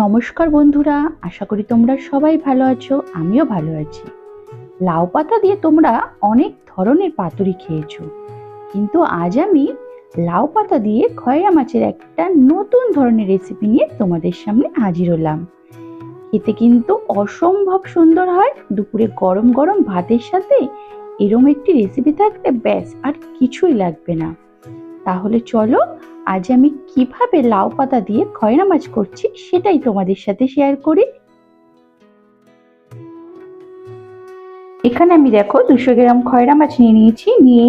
নমস্কার বন্ধুরা, আশা করি তোমরা সবাই ভালো আছো, আমিও ভালো আছি। লাউ পাতা দিয়ে তোমরা অনেক ধরনের পাতুরি খেয়েছো, কিন্তু আজ আমি লাউ পাতা দিয়ে খয়রা মাছের একটা নতুন ধরনের রেসিপি নিয়ে তোমাদের সামনে হাজির হলাম। খেতে কিন্তু অসম্ভব সুন্দর হয়, দুপুরে গরম গরম ভাতের সাথে এরম একটি রেসিপি থাকলে ব্যাস, আর কিছুই লাগবে না। তাহলে চলো আজ আমি কীভাবে লাউ পাতা দিয়ে খয়রা মাছ করছি সেটাই তোমাদের সাথে শেয়ার করি। এখানে আমি দেখো দুশো গ্রাম খয়রা মাছ নিয়ে নিয়েছি, নিয়ে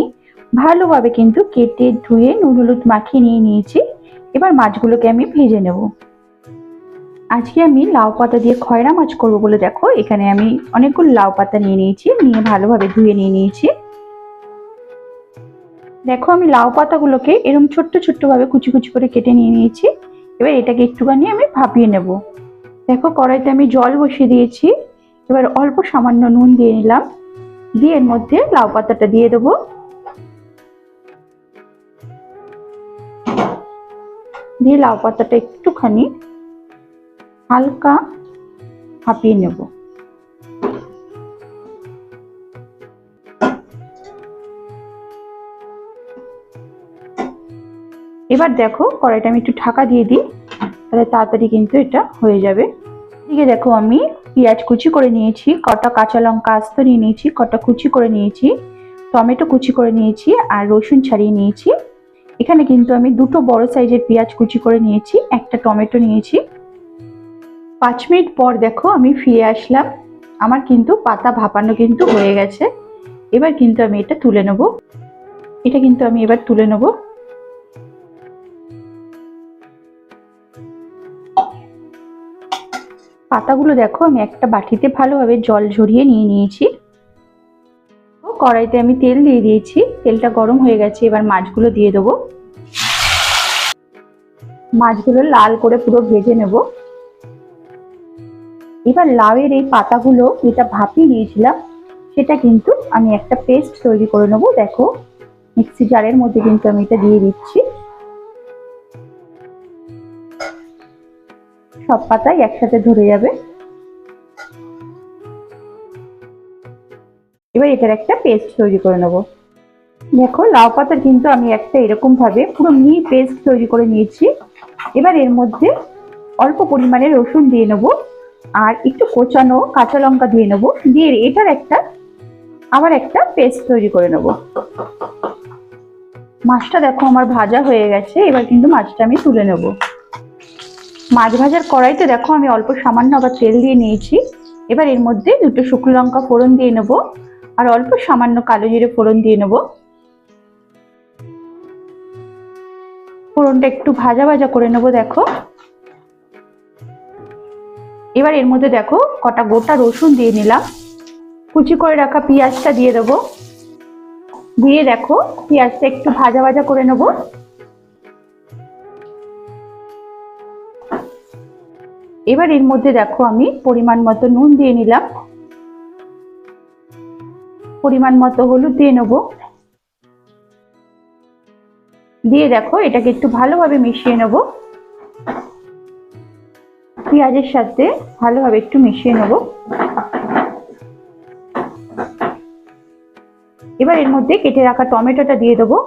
ভালোভাবে কিন্তু কেটে ধুয়ে নুন হলুদ মাখিয়ে নিয়ে নিয়েছি। এবার মাছগুলোকে আমি ভেজে নেব। আজকে আমি লাউ পাতা দিয়ে খয়রা মাছ করব বলে দেখো, এখানে আমি অনেকগুলো লাউ পাতা নিয়ে নিয়েছি, নিয়ে ভালোভাবে ধুয়ে নিয়ে নিয়েছি। দেখো আমি লাউ পাতাগুলোকে এরকম ছোট্ট ছোট্ট ভাবে কুচি কুচি করে কেটে নিয়ে নিয়েছি। এবার এটাকে একটুখানি আমি ভাপিয়ে নেব। দেখো কড়াইতে আমি জল বসিয়ে দিয়েছি। এবার অল্প সামান্য নুন দিয়ে নিলাম। দিয়ে এর মধ্যে লাউ পাতাটা দিয়ে দেবো। দিয়ে লাউ পাতাটা একটুখানি হালকা ভাপিয়ে নেব। এবার দেখো কড়াইটা আমি একটু ঢাকা দিয়ে দিই, তাহলে তাড়াতাড়ি কিন্তু এটা হয়ে যাবে। এদিকে দেখো আমি পেঁয়াজ কুচি করে নিয়েছি, কটা কাঁচা লঙ্কা আস্ত নিয়ে নিয়েছি, কটা কুচি করে নিয়েছি, টমেটো কুচি করে নিয়েছি আর রসুন ছাড়িয়ে নিয়েছি। এখানে কিন্তু আমি দুটো বড় সাইজের পেঁয়াজ কুচি করে নিয়েছি, একটা টমেটো নিয়েছি। পাঁচ মিনিট পর দেখো আমি ফিরে আসলাম, আমার কিন্তু পাতা ভাপানো কিন্তু হয়ে গেছে। এবার কিন্তু আমি এটা তুলে নেব। এটা কিন্তু আমি এবার তুলে নেব। পাতাগুলো দেখো, আমি একটা বাটিতে ভালোভাবে জল ঝরিয়ে নিয়ে নিয়েছি। ও, কড়াইতে আমি তেল দিয়ে দিয়েছি। তেলটা গরম হয়ে গেছে, এবার মাছগুলো দিয়ে দেবো। মাছগুলো লাল করে পুরো ভেজে নেব। এবার লাউয়ের এই পাতাগুলো যেটা ভাপিয়ে নিয়েছিলাম, সেটা কিন্তু আমি একটা পেস্ট তৈরি করে নেব। দেখো, মিক্সি জারের মধ্যে কিন্তু আমি এটা দিয়ে দিচ্ছি। সব পাতাই একসাথে ধরে যাবে। এবার এটার একটা পেস্ট তৈরি করে নেব। দেখো, লাউ পাতার কিন্তু আমি একটা এরকম ভাবে পুরো মিহি পেস্ট তৈরি করে নিয়েছি। এবার এর মধ্যে অল্প পরিমাণে রসুন দিয়ে নেব আর একটু কোচানো কাঁচা লঙ্কা দিয়ে নেব। দিয়ে এটার একটা, আবার একটা পেস্ট তৈরি করে নেব। মাছটা দেখো আমার ভাজা হয়ে গেছে, এবার কিন্তু মাছটা আমি তুলে নেব। মাছ ভাজার কড়াইতে দেখো আমি অল্প সামান্য আবার তেল দিয়ে নিয়েছি। এবার এর মধ্যে দুটো শুকনো লঙ্কা ফোড়ন দিয়ে নেব আর অল্প সামান্য কালো জিরে ফোড়ন দিয়ে নেব। ফোড়নটা একটু ভাজা ভাজা করে নেব দেখো। এবার এর মধ্যে দেখো কটা গোটা রসুন দিয়ে নিলাম। কুচি করে রাখা পেঁয়াজটা দিয়ে দেবো। দিয়ে দেখো পেঁয়াজটা একটু ভাজা ভাজা করে নেব। এবার এর মধ্যে দেখো আমি পরিমাণ মতো নুন দিয়ে নিলাম। পরিমাণ মতো হলুদ দিয়ে নেব। দিয়ে দেখো এটাকে একটু ভালোভাবে মিশিয়ে নেব। পেঁয়াজের সাথে ভালোভাবে একটু মিশিয়ে নেব। এবার এর মধ্যে কেটে রাখা টমেটোটা দিয়ে দেবো।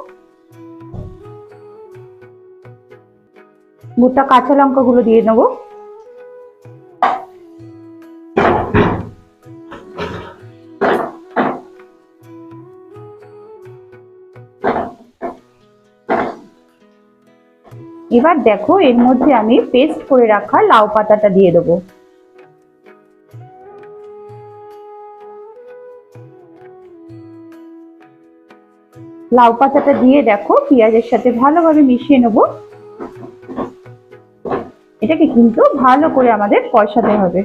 গোটা কাঁচা লঙ্কাগুলো দিয়ে নেব। এবার দেখো, এর মধ্যে আমি পেস্ট করে রাখা লাউ পাতাটা দিয়ে দেবো। লাউ পাতাটা দিয়ে দেখো, পেঁয়াজের সাথে ভালোভাবে মিশিয়ে নেব। এটাকে কিন্তু ভালো করে আমাদের কষাতে হবে।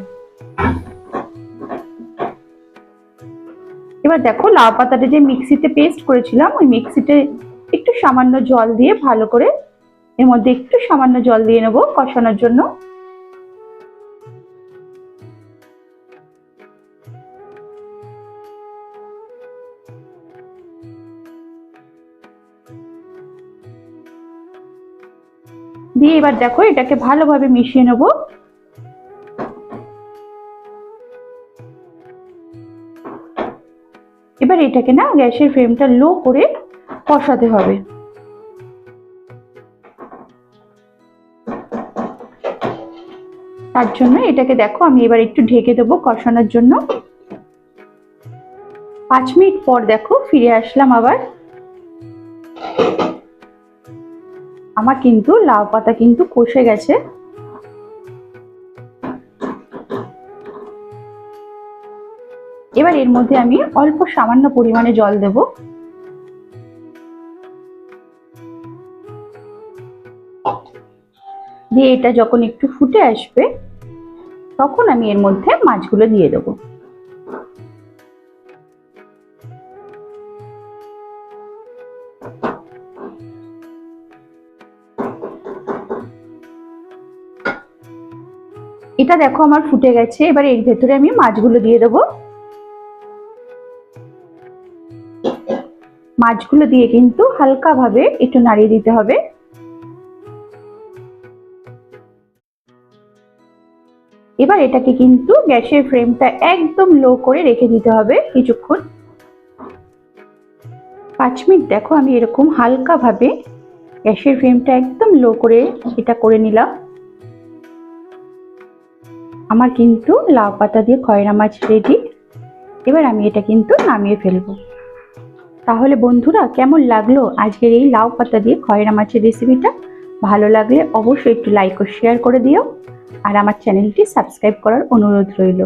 এবার দেখো, লাউ পাতাটা যে মিক্সিতে পেস্ট করেছিলাম, ওই মিক্সিতে একটু সামান্য জল দিয়ে ভালো করে এর মধ্যে একটু সামান্য জল দিয়ে নেব কষানোর জন্য। দিয়ে এবার দেখো এটাকে ভালোভাবে মিশিয়ে নেব। এবার এটাকে না গ্যাসের ফ্লেমটা লো করে কষাতে হবে। তার জন্য এটাকে দেখো, আমি এবার একটু ঢেকে দেবো কষানোর জন্য। পাঁচ মিনিট পর দেখো, ফিরে আসলাম আবার। আমার কিন্তু লাউ পাতা কিন্তু কষে গেছে। এবার এর মধ্যে আমি অল্প সামান্য পরিমাণে জল দেব। দিয়ে এটা যখন একটু ফুটে আসবে, তখন আমি এর মধ্যে মাছগুলো দিয়ে দেবো। এটা দেখো আমার ফুটে গেছে, এবার এর ভেতরে আমি মাছগুলো দিয়ে দেবো। মাছগুলো দিয়ে কিন্তু হালকা ভাবে একটু নাড়িয়ে দিতে হবে। এবার এটাকে কিন্তু গ্যাসের ফ্লেমটা একদম লো করে রেখে দিতে হবে কিছুক্ষণ। পাঁচ মিনিট, দেখো আমি এরকম হালকাভাবে গ্যাসের ফ্লেমটা একদম লো করে এটা করে নিলাম। আমার কিন্তু লাউ পাতা দিয়ে খয়রা মাছ রেডি এবার আমি এটা কিন্তু নামিয়ে ফেলব। তাহলে বন্ধুরা, কেমন লাগল আজকের এই লাউ পাতা দিয়ে খয়রা মাছের রেসিপিটা ভালো লাগলে অবশ্যই একটু লাইক ও শেয়ার করে দিও। আর আমার চ্যানেলটি সাবস্ক্রাইব করার অনুরোধ রইল।